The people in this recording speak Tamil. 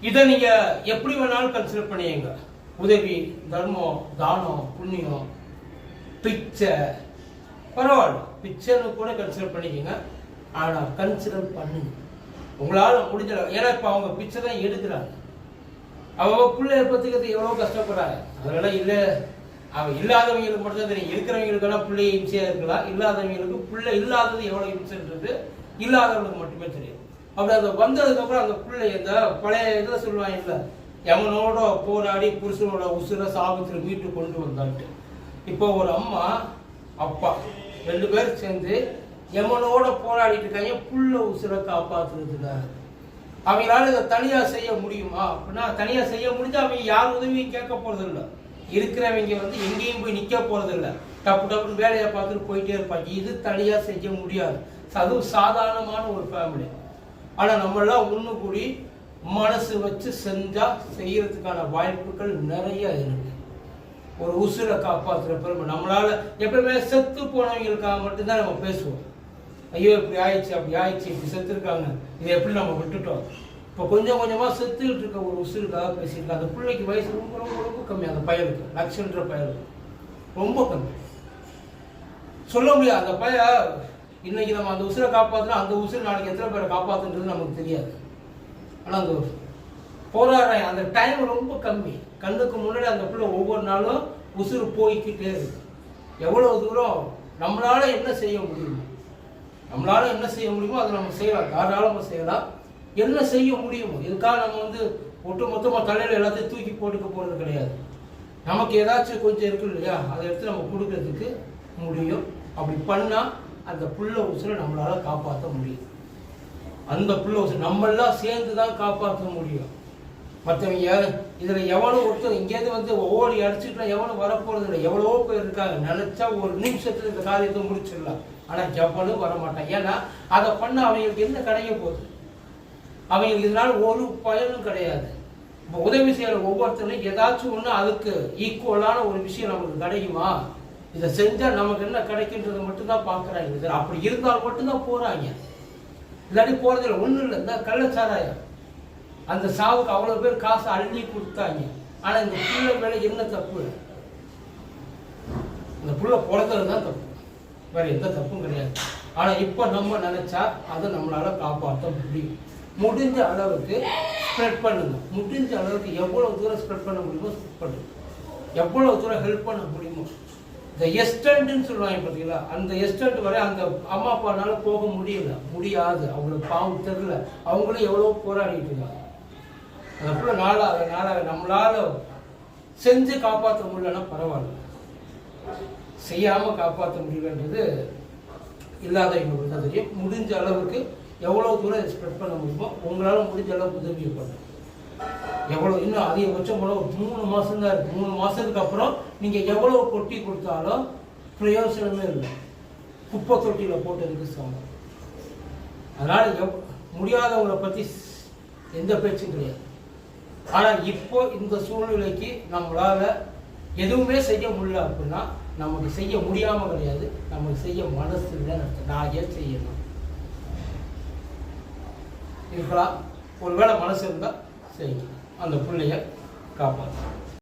இதை நீங்க எப்படி வேணாலும் கன்சிடர் பண்ணிங்க உதவி தர்மம் தானம் புண்ணியம் பிச்சை பரவாயில்ல. பிச்சைன்னு கூட கன்சிடர் பண்ணிக்கோங்க. ஆனா கன்சிடர் பண்ணுங்க. உங்களால முடிஞ்சிடும் ஏன்னா இப்ப அவங்க பிச்சை தான் எடுக்கிறாங்க. அவங்க பிள்ளைய பத்துக்கிறது எவ்வளவு கஷ்டப்படுறாங்க. அதெல்லாம் இல்ல. அவன் இல்லாதவங்களுக்கு மட்டும்தான் தெரியும். இருக்கிறவங்களுக்கெல்லாம் பிள்ளை இம்சையா இருக்கலாம். இல்லாதவங்களுக்கு பிள்ளை இல்லாதது எவ்வளவு இம்சைன்றது இல்லாதவங்களுக்கு மட்டுமே தெரியும். அப்படி அது வந்ததுக்கப்புறம் அந்த பிள்ளை இந்த பழைய இதில் சொல்லுவாங்கல்ல எவனோட போராடி புருஷனோட உசுரை சாபத்தில் மீட்டு கொண்டு வந்தான்ட்டு. இப்போ ஒரு அம்மா அப்பா ரெண்டு பேரும் சேர்ந்து எவனோட போராடிட்டு இருக்காங்க புள்ள உசுரை காப்பாற்றுறதுக்காக அவங்களால இதை தனியாக செய்ய முடியுமா? அப்படின்னா தனியாக செய்ய முடிஞ்சு அவங்க யார் உதவியும் கேட்க போகிறதில்ல இருக்கிறவங்க வந்து எங்கேயும் போய் நிற்க போகிறதில்ல டப்பு டப்புன்னு வேலையை பார்த்துட்டு போயிட்டே இருப்பாங்க. இது தனியாக செய்ய முடியாது. அதுவும் சாதாரணமான ஒரு ஃபேமிலி ஆனால் நம்மளாம் ஒன்று கூடி மனசு வச்சு செஞ்சால் செய்கிறதுக்கான வாய்ப்புகள் நிறைய இருக்கு. ஒரு உசுரை காப்பாற்றுற பெருமை. நம்மளால் எப்பவுமே செத்து போனவங்களுக்காக மட்டும்தான் நம்ம பேசுவோம். ஐயோ இப்படி ஆயிடுச்சு அப்படி ஆயிடுச்சு இப்படி செத்துருக்காங்க. இதை எப்படி நம்ம விட்டுட்டோம்? இப்போ கொஞ்சம் கொஞ்சமாக செத்துக்கிட்டு இருக்க ஒரு உசுருக்காக பேசிட்டு அந்த பிள்ளைக்கு வயசு ரொம்ப ரொம்ப ரொம்ப கம்மி. அந்த பயலுக்கு லட்சன்ற பயலுக்கு. ரொம்ப கம்மி. சொல்ல முடியாது. அந்த பையன் இன்னைக்கு நம்ம அந்த உசுரை காப்பாத்தினா அந்த உசுறு நாளைக்கு எத்தனை பேரை காப்பாத்துன்றது நமக்கு தெரியாது. ஆனால் அந்த போராடுற அந்த டைம் ரொம்ப கம்மி. கண்ணுக்கு முன்னாடி அந்த பிள்ளை ஒவ்வொரு நாளும் உசுறு போய்கிட்டே இருக்கு. எவ்வளோ தூரம் நம்மளால என்ன செய்ய முடியுமோ நம்மளால என்ன செய்ய முடியுமோ அதை நம்ம செய்யலாம். தாராளமாக செய்யலாம். என்ன செய்ய முடியுமோ இதுக்காக நம்ம வந்து ஒட்டு மொத்தமாக தலையில் எல்லாத்தையும் தூக்கி போட்டுக்க போகிறது கிடையாது. நமக்கு ஏதாச்சும் கொஞ்சம் இருக்கு இல்லையா அதை எடுத்து நம்ம கொடுக்கறதுக்கு முடியும். அப்படி பண்ணால் அந்த புள்ள உசுரை நம்மளால் காப்பாற்ற முடியும். அந்த புள்ள உசுரை நம்மளாம் சேர்ந்து தான் காப்பாற்ற முடியும். மற்றவங்க யார்? இதில் எவனும் ஒருத்தர் இங்கேருந்து வந்து ஓடி அடிச்சுட்டுலாம் எவனும் வரப்போகிறது இல்லை எவ்வளவோ பேர் இருக்காங்க. நினச்சா ஒரு நிமிஷத்தில் இந்த காரியத்தை முடிச்சிடலாம். ஆனால் எவனும் வர மாட்டான் ஏன்னா அதை பண்ண அவங்களுக்கு என்ன கிடைக்க போகுது? அவங்களுக்கு இதனால் ஒரு பயனும் கிடையாது. இப்போ உதவி செய்கிற ஒவ்வொருத்தரும் ஏதாச்சும் ஒன்று அதுக்கு ஈக்குவலான ஒரு விஷயம் நமக்கு கிடைக்குமா? இதை செஞ்சால் நமக்கு என்ன கிடைக்குன்றதை மட்டும்தான் பார்க்குறாங்க. இது அப்படி இருந்தால் மட்டும்தான் போகிறாங்க இல்லாட்டி போகிறதுல ஒன்றும் இல்லை. இந்த கள்ளச்சாராயம் அந்த சாவுக்கு அவ்வளோ பேர் காசு அள்ளி கொடுத்தாங்க. ஆனால் இந்த புள்ள மேலே என்ன தப்பு? இந்த புள்ள பிறந்தது தான் தப்பு. வேற எந்த தப்பும் கிடையாது. ஆனால் இப்போ நம்ம நினச்சா அதை நம்மளால காப்பாற்ற முடியும். முடிஞ்ச அளவுக்கு ஸ்ப்ரெட் பண்ணுங்க. முடிஞ்ச அளவுக்கு எவ்வளோ தூரம் ஸ்ப்ரெட் பண்ண முடியுமோ ஸ்ப்ரெட் பண்ணுங்க. எவ்வளோ தூரம் ஹெல்ப் பண்ண முடியுமோ இந்த எஸ்டண்ட்னு சொல்லுவாங்க பார்த்தீங்களா? அந்த எஸ்டண்ட் வரை அந்த அம்மா அப்பானால போக முடியல. முடியாது. அவங்களுக்கு பாவம் தெரியல. அவங்களும் எவ்வளோ போராடிட்டு இருக்காங்க. அதுக்கப்புறம் நாளாக நாளாக நம்மளால செஞ்சு காப்பாற்ற முடியலன்னா பரவாயில்ல. செய்யாம காப்பாற்ற முடியலன்றது இல்லாதவங்களுக்கு தான் தெரியும். முடிஞ்ச அளவுக்கு எவ்வளோ தூரம் ஸ்ப்ரெட் பண்ண முடியுமோ உங்களால முடிஞ்ச அளவுக்கு உதவி பண்ணுங்க எவ்வளோ இன்னும் அதிகபட்சம் போல ஒரு மூணு மாதம் தான் இருக்குது மூணு மாதத்துக்கு அப்புறம் நீங்கள் எவ்வளோ கொட்டி கொடுத்தாலும் பிரயோசனமே இல்லை. குப்பை தொட்டியில் போட்டதுக்கு சமம். அதனால் எவ்- முடியாதவங்களை பற்றி எந்த பேச்சும் கிடையாது. ஆனால் இப்போ இந்த சூழ்நிலைக்கு நம்மளால் எதுவுமே செய்ய முடியல அப்படின்னா நமக்கு செய்ய முடியாமல் கிடையாது. நமக்கு செய்ய மனசு இல்லைன்னு நான் ஏன் செய்யணும்? இருக்கலாம். ஒருவேளை மனசு இருந்தால் செய்யணும் அந்த பிள்ளைய காப்பாற்றும்